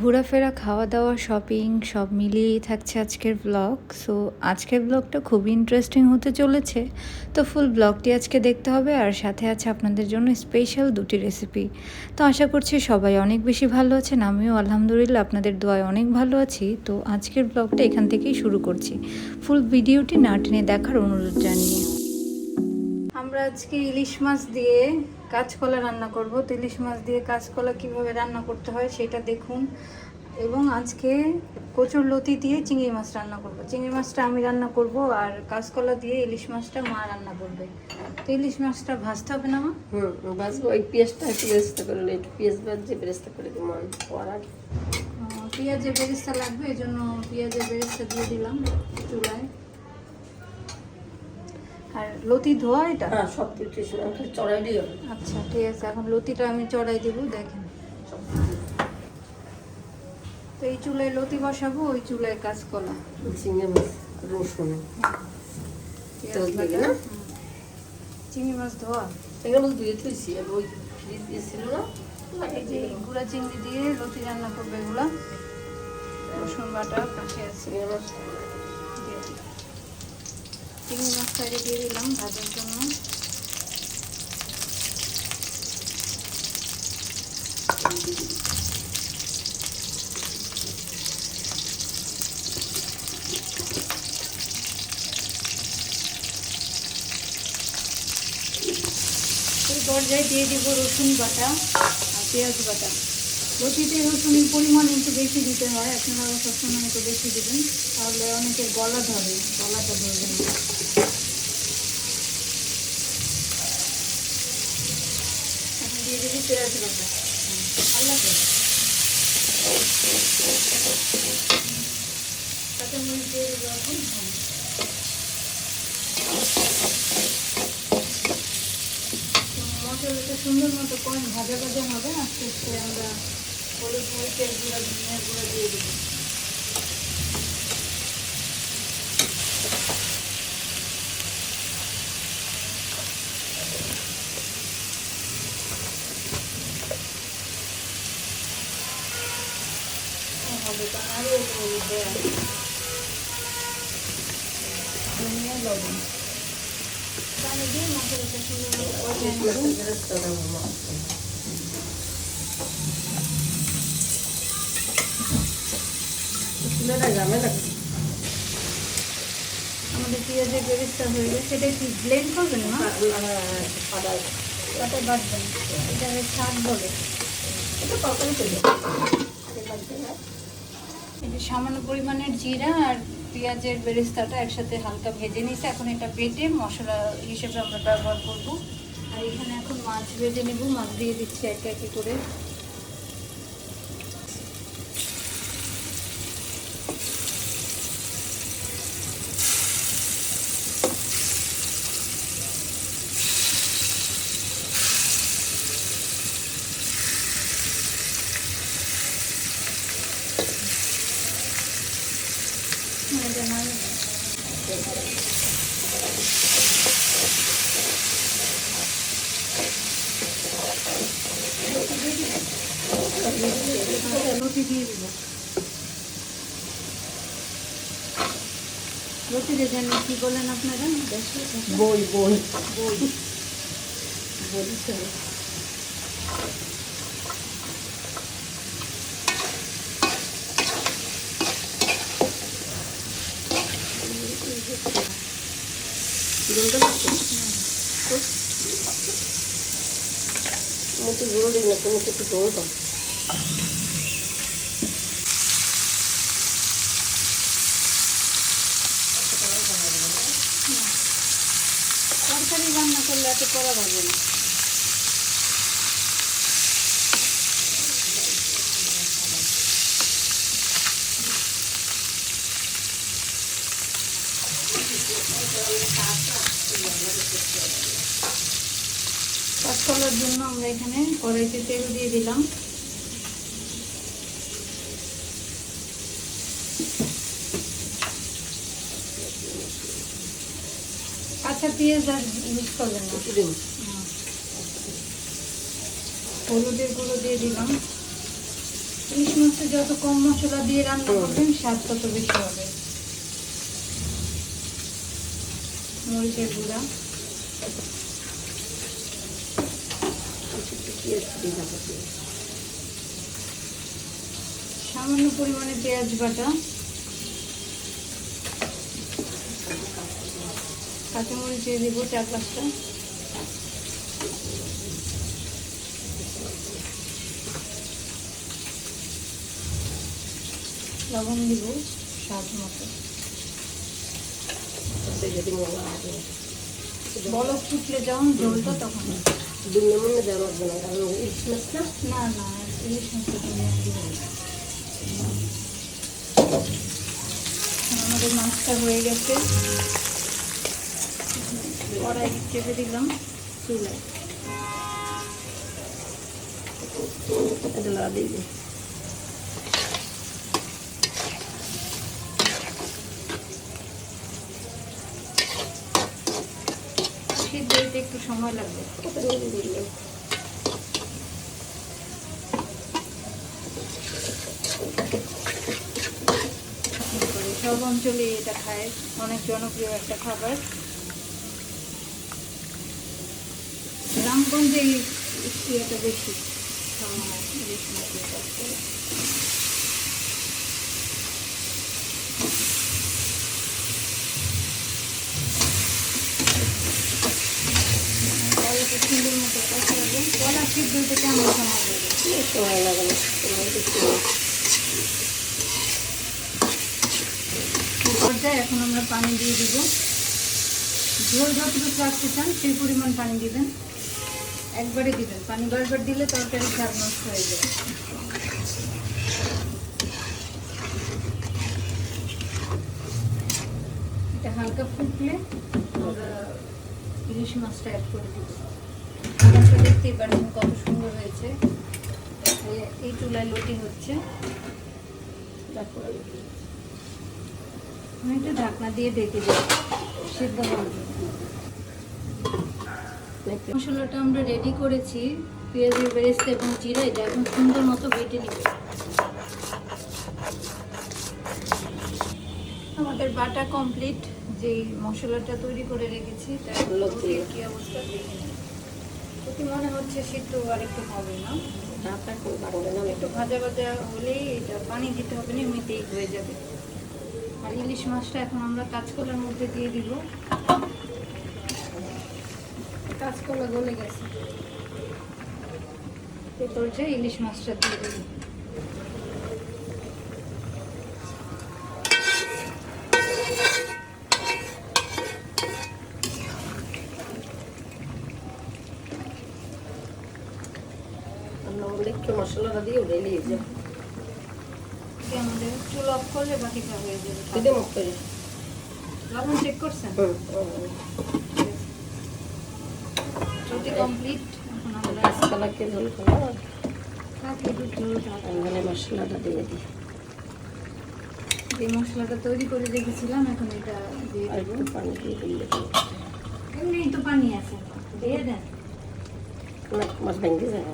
ঘোরাফেরা খাওয়া দাওয়া শপিং সব মিলিয়েই থাকছে আজকের ব্লগ সো আজকের ব্লগটা খুবই ইন্টারেস্টিং হতে চলেছে। তো ফুল ব্লগটি আজকে দেখতে হবে, আর সাথে আছে আপনাদের জন্য স্পেশাল দুটি রেসিপি তো আশা করছি সবাই অনেক বেশি ভালো আছেন, আমিও আলহামদুলিল্লাহ আপনাদের দোয়ায় অনেক ভালো আছি। তো আজকের ব্লগটা এখান থেকেই শুরু করছি। ফুল ভিডিওটি না টেনে দেখার অনুরোধ জানিয়ে। আমরা আজকে ইলিশ মাছ দিয়ে কাঁচকলা রান্না করব। তো ইলিশ মাছ দিয়ে কাঁচকলা কীভাবে রান্না করতে হয় সেটা দেখুন। এবং আজকে কচুর লতি দিয়ে চিংড়ি মাছ রান্না করব। চিংড়ি মাছটা আমি রান্না করব আর কাঁচকলা দিয়ে ইলিশ মাছটা মা রান্না করবে। তো ইলিশ মাছটা ভাজতে হবে না মা? হুম বাজবো ওই পেঁয়াজটা একটু বেরেস্তা করে নিই একটু পেঁয়াজ বাজছে বেরেস্তা করে দিব আগে পেঁয়াজের বেরেস্তা লাগবে এই জন্য পেঁয়াজের বেরেস্তা দিয়ে দিলাম চুলায়। আর লতি ধোয়া এটা? হ্যাঁ সব কিছু চড়াই দিয়ে আচ্ছা ঠিক আছে এখন লতিটা আমি চড়াই দিব দেখেন। তো এই চুলায় লতি বসাবো ওই চুলায় কাঁচকলা। চিংড়ি মাছ রসুন? হুম। চিংড়ি মাছ ধোয়া? এগুলো ধুয়ে থুইছি আর ওই ফ্রিজ দিয়েছিল না এই যে গুঁড়া চিংড়ি দিয়ে লতি রান্না করবে এগুলা। রসুন বাটা পাশে আছে চিংড়ি। চিংড়ি মাছ দিয়ে দিলাম ভাজার জন্য। পর্যায়ে দিয়ে দিব রসুন বাটা আর পেঁয়াজ বাটা। লতিতে রসুনের পরিমাণ একটু বেশি দিতে হয় আপনারা সবসময় একটু বেশি দিবেন, তাহলে অনেকের গলা ধরে, গলাটা ধরবে এখন মশলাটা সুন্দর মতো কম ভাজা ভাজা হবে, আস্তে আস্তে আমরা হলুদ মরিচের গুঁড়া ধনিয়ার গুঁড়া দিয়ে দেবো হবে তা আরও একটু হলুদ দেওয়া ধনিয়া লবণ পানি দিয়ে মশলাটা সুন্দর মতো কষিয়ে নেব বেরেস্তা দেবো মাছ চুলাটা আমাদের পেঁয়াজের বেরেস্তা হয়ে গেছে। সেটা কি ব্লেন্ড করবেন না? সাদা তাতে বাটবেন এটা শাক বলে। এটা তরকারি সামান্য পরিমাণের জিরা আর পেঁয়াজের বেরেস্তাটা একসাথে হালকা ভেজে নিয়েছে। এখন এটা বেটে মশলা হিসেবে আমরা ব্যবহার করব। আর এখানে এখন মাছ ভেজে নেব। মাছ দিয়ে দিচ্ছি একে একে করে এটা নামিয়ে দিই। লতি দিয়ে দিব। লতি দিয়ে যেন কি বলেন আপনারা? বই বই। বই। বলিছে মুখে জোর না তুমি একটু জোর দাও তরকারি রান্না করলে এত করা যাবে না কাঁচকলার জন্য আমরা এখানে কড়াইতে তেল দিয়ে দিলাম। কাঁচা পেঁয়াজ আর ইউজ করবেন না? হলুদের গুঁড়ো দিয়ে দিলাম। ইলিশ মাছটা যত কম মশলা দিয়ে রান্না করবেন স্বাদ তত বেশি হবে। মরিচের গুঁড়া। সামান্য পরিমাণে পেঁয়াজ বাটা। কাঁচামরিচ দিয়ে দিব চার পাঁচটা। লবণ দিব স্বাদ মতো। সেই যদি মোলা হবে বলক ফুটলে যখন ঝোলটা তখন। দুই মনে দেওয়া লাগবে না কারণ ইলিশ মাছ না? না না ইলিশ। আমাদের মাছটা হয়ে গেছে। কড়াই চেপে দিলাম চুলায়। এটা দিবি সিদ্ধ হইতে একটু সময় লাগবে। সব অঞ্চলে এটা খায়। অনেক জনপ্রিয় একটা খাবার। গ্রামগঞ্জে এই ইয়েটা বেশি। খাওয়া হয় ইলিশ মাছের চাষ করে। কলাটা সুন্দর মতো কষাবে কলা সিদ্ধ হইতে কেমন সময় লাগে সময় লাগে না সময় বেশি না। পর্যায়ে এখন আমরা পানি দিয়ে দিব। ঝোল যতটুকু রাখতে চান সেই পরিমাণ পানি দিবেন। একবারে দিবেন। পানি বারবার দিলে তরকারি স্বাদ নষ্ট হয়ে যায়। এটা হালকা ফুটলে ইলিশ মাছটা অ্যাড করে দিব। দেখতেই পাচ্ছেন কত সুন্দর হয়েছে। এই- চুলায় লটি হচ্ছে। আমি একটু ঢাকনা দিয়ে ঢেকে দিই সিদ্ধ হওয়ার মশলাটা আমরা রেডি করেছি পেঁয়াজের বেরেস্তা এবং জিরা এটা এখন সুন্দর মতো বেটে নিব। আমাদের বাটা কমপ্লিট যেই মশলাটা তৈরি করে রেখেছি তার কি অবস্থা দেখে নিন মনে হচ্ছে সিদ্ধ আর একটু হবে না। বাড়বে না? একটু ভাজা ভাজা হলেই এটা পানি দিতে হবে না এমনিতেই হয়ে যাবে। আর ইলিশ মাছটা এখন আমরা কাঁচকলার মধ্যে দিয়ে দিব। কাঁচকলা গলে গেছে। তোর যে ইলিশ মাছটা দিয়ে দেব। আমরা একটু মশলাটা দিয়ে উড়ে নিয়ে যাব আমাদের চুল অফ করলে বাকিটা হয়ে যাবে দিদি মুখ করে। লবণ চেক করছেন? রুটি কমপ্লিট এখন আমরা কালাকে ঝোল খাব থাক একটু ঝোল থাক তাহলে মশলাটা দিয়ে দিই। যে মশলাটা তৈরি করে রেখেছিলাম এখন এটা দিয়ে দেবো। পানি দিয়ে দিলে এমনি তো পানি আছে। দিয়ে দেন। মাছ ভেঙে যায়।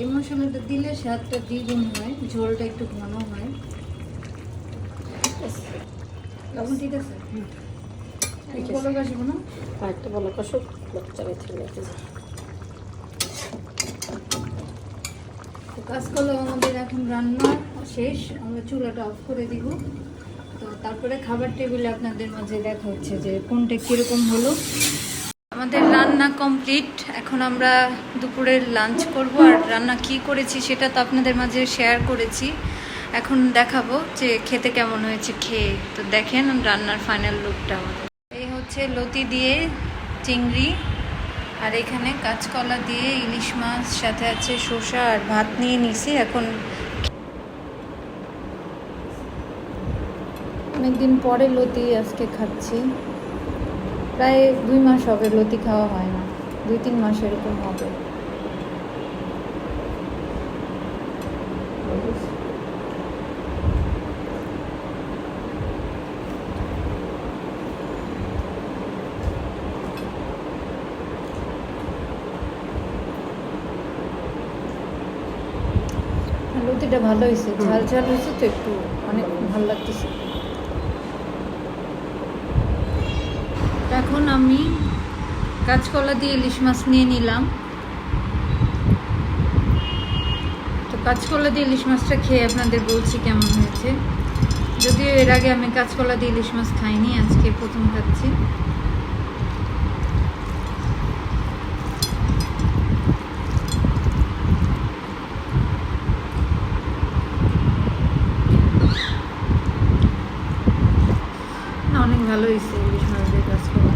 এই মশলাটা দিলে স্বাদটা দ্বিগুণ হয় ঝোলটা একটু ঘন হয়। লবণ ঠিক আছে? ঠিক বলো আসব না? আর একটা বলো কষক বাচ্চা বেছে নিতে আমাদের এখন রান্না শেষ আমরা চুলাটা অফ করে দিব। তো তারপরে খাবার টেবিলে আপনাদের মাঝে দেখা হচ্ছে যে কোনটা কীরকম হলো। আমাদের রান্না কমপ্লিট এখন আমরা দুপুরের লাঞ্চ করব। আর রান্না কি করেছি সেটা তো আপনাদের মাঝে শেয়ার করেছি। এখন দেখাবো যে খেতে কেমন হয়েছে খেয়ে। তো দেখেন রান্নার ফাইনাল লুকটা আমাদের। এই হচ্ছে লতি দিয়ে চিংড়ি। আর এখানে কাঁচকলা দিয়ে ইলিশ মাছ, সাথে আছে শসা আর ভাত নিয়ে নিছি। এখন অনেকদিন পরে লতি আজকে খাচ্ছি। প্রায় দুই মাস হবে লতি খাওয়া হয় না। দুই তিন মাস এরকম হবে। লতিটা ভালো হয়েছে। ঝাল ঝাল হয়েছে তো একটু অনেক ভালো লাগতেছে। এখন আমি কাঁচকলা দিয়ে ইলিশ মাছ নিয়ে নিলাম। তো কাঁচকলা দিয়ে ইলিশ মাছটা খেয়ে আপনাদের বলছি কেমন হয়েছে। যদিও এর আগে আমি কাঁচকলা দিয়ে ইলিশ মাছ খাইনি, আজকে প্রথম খাচ্ছি। অনেক ভালো হয়েছে ইলিশ মাছ দিয়ে কাঁচকলা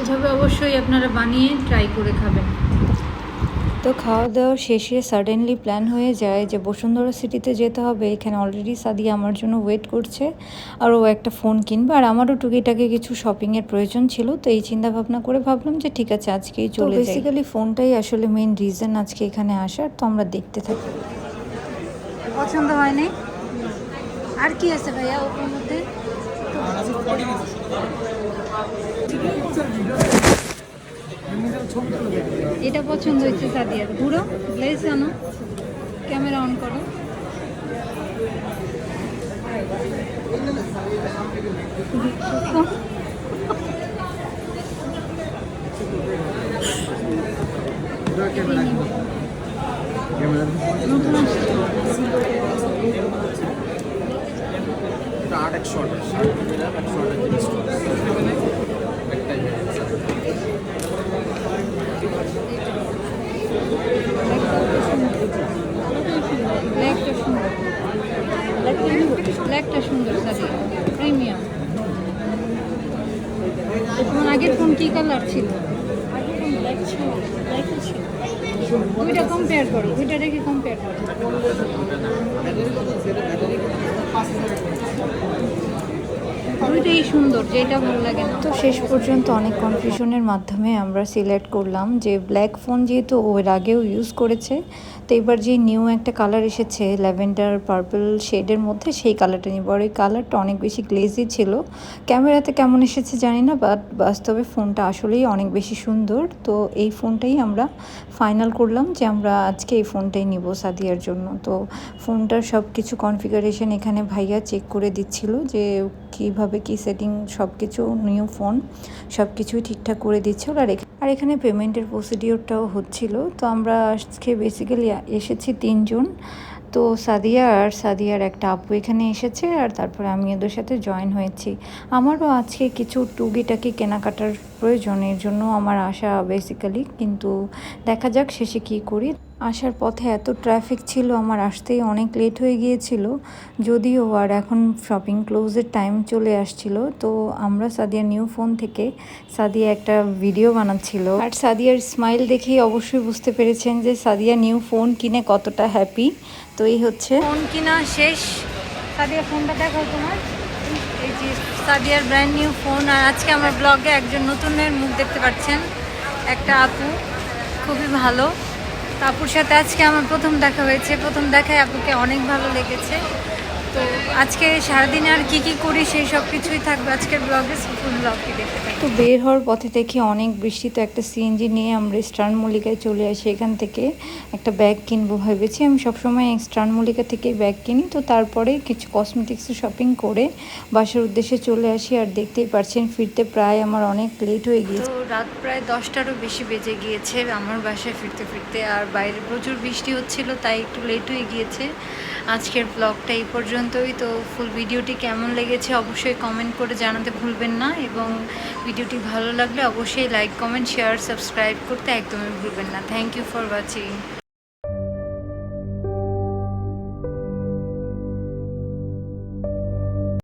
এভাবে অবশ্যই আপনারা বানিয়ে ট্রাই করে খাবেন। তো খাওয়া দাওয়া শেষে সাডেনলি প্ল্যান হয়ে যায় যে বসুন্ধরা সিটিতে যেতে হবে। এখানে অলরেডি সাদিয়া আমার জন্য ওয়েট করছে। আর ও একটা ফোন কিনবে। আর আমারও টুকিটাকে কিছু শপিংয়ের প্রয়োজন ছিল। তো এই চিন্তা ভাবনা করে ভাবলাম যে ঠিক আছে আজকেই চলে বেসিক্যালি ফোনটাই আসলে মেন রিজন আজকে এখানে আসার। তো আমরা দেখতে থাকি। পছন্দ হয়নি? আর কি আছে ভাইয়া ওর মধ্যে এটা পছন্দ হয়েছে সাদিয়ার। ঘুরো গ্লেজ আনো ক্যামেরা অন করো। নতুন আসছে এটা আট একশো আঠাশ একশো আঠাশ জিনিস একটাই ব্ল্যাকটা সুন্দর ব্ল্যাকটা সুন্দর সাদিয়া প্রিমিয়াম তোমার আগের ফোন কি কালার ছিল ওইটা কম্পেয়ার করো ওইটা রেখে কম্পেয়ার করো ওইটাই সুন্দর, যেটা ভালো লাগে তো শেষ পর্যন্ত অনেক কনফিউশনের মাধ্যমে আমরা সিলেক্ট করলাম যে ব্ল্যাক ফোন যেহেতু ও এর আগেও ইউজ করেছে, তো এবার যে নিউ একটা কালার এসেছে ল্যাভেন্ডার পার্পল শেডের মধ্যে সেই কালারটা নিব। আর ওই কালারটা অনেক বেশি গ্লেজি ছিল। ক্যামেরাতে কেমন এসেছে জানি না বাট বাস্তবে ফোনটা আসলেই অনেক বেশি সুন্দর। তো এই ফোনটাই আমরা ফাইনাল করলাম যে আমরা আজকে এই ফোনটাই নিব সাদিয়ার জন্য। তো ফোনটার সব কিছু কনফিগারেশন এখানে ভাইয়া চেক করে দিচ্ছিল যে কীভাবে কি সেটিং সব কিছু নিউ ফোন সব কিছুই ঠিকঠাক করে দিচ্ছিল আর আর এখানে পেমেন্টের প্রসিডিওরটাও হচ্ছিল। তো আমরা আজকে বেসিক্যালি এসেছি তিনজন। তো সাদিয়া আর সাদিয়ার একটা আপু এখানে এসেছে আর তারপরে আমি ওদের সাথে জয়েন হয়েছি। আমারও আজকে কিছু টুকিটাকি কেনাকাটার প্রয়োজন, এর জন্য আমার আসা বেসিক্যালি কিন্তু দেখা যাক শেষে কী করি। আসার পথে এত ট্রাফিক ছিল, আমার আসতেই অনেক লেট হয়ে গিয়েছিল, যদিও আর এখন শপিং ক্লোজের টাইম চলে আসছিল। তো আমরা সাদিয়া নিউ ফোন থেকে সাদিয়া একটা ভিডিও বানাচ্ছিল। আর সাদিয়ার স্মাইল দেখেই অবশ্যই বুঝতে পেরেছেন যে সাদিয়া নিউ ফোন কিনে কতটা হ্যাপি তো এই হচ্ছে। ফোন কিনা শেষ। সাদিয়া ফোনটা দেখো তোমার। সাদিয়ার ব্র্যান্ড নিউ ফোন আর আজকে আমার ব্লগে একজন নতুনের মুখ দেখতে পাচ্ছেন, একটা আপু, খুবই ভালো। আপুর সাথে আজকে আমার প্রথম দেখা হয়েছে। প্রথম দেখায় আপুকে অনেক ভালো লেগেছে। তো আজকে সারাদিনে আর কি কি করি সেই সব কিছুই থাকবে আজকের ব্লগে ফুল ব্লগটি দেখতে তো বের হওয়ার পথে দেখি অনেক বৃষ্টি তো একটা সিএনজি নিয়ে আমরা স্টার্ন মল্লিকায় চলে আসি এখান থেকে একটা ব্যাগ কিনবো ভেবেছি। আমি সবসময় স্টার্ন মল্লিকা থেকে ব্যাগ কিনি তো তারপরে কিছু কসমেটিক্সের শপিং করে বাসার উদ্দেশ্যে চলে আসি আর দেখতেই পারছেন ফিরতে প্রায় আমার অনেক লেট হয়ে গিয়েছে। তো রাত প্রায় দশটারও বেশি বেজে গিয়েছে আমার বাসায় ফিরতে ফিরতে আর বাইরে প্রচুর বৃষ্টি হচ্ছিল তাই একটু লেট হয়ে গিয়েছে। আজকের ব্লগটা এই পর্যন্তই। তো ফুল ভিডিওটি কেমন লেগেছে অবশ্যই কমেন্ট করে জানাতে ভুলবেন না এবং ভিডিওটি ভালো লাগলে অবশ্যই লাইক কমেন্ট শেয়ার সাবস্ক্রাইব করতে একদমই ভুলবেন না। Thank you for watching